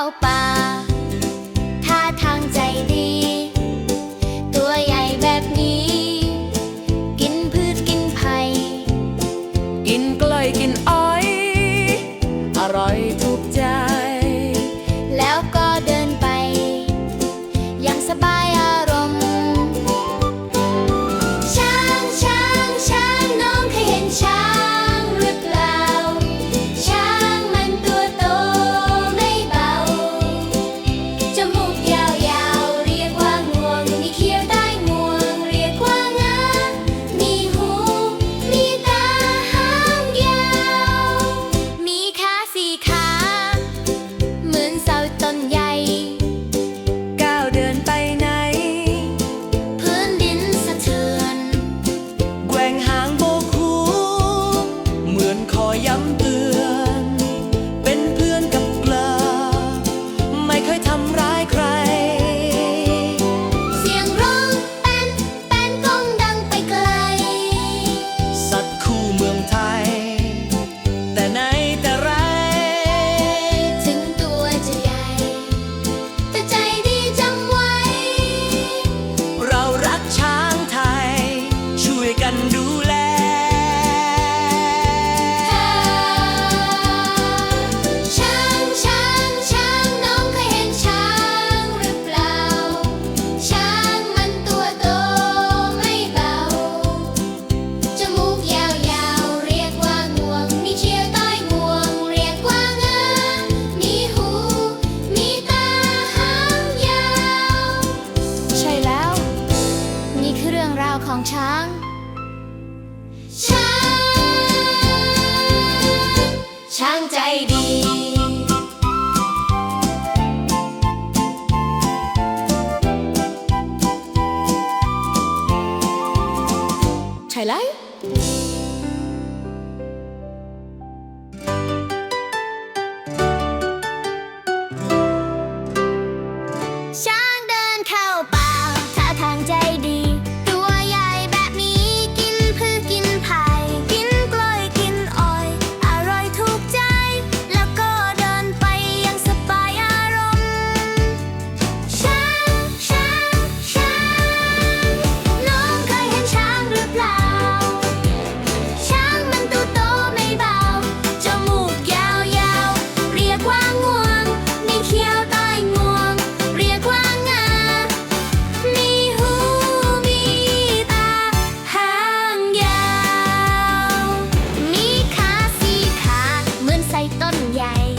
help. าวของช้าง ช้าง ช้างใจดี ใช่แล้ว ต้นใหญ่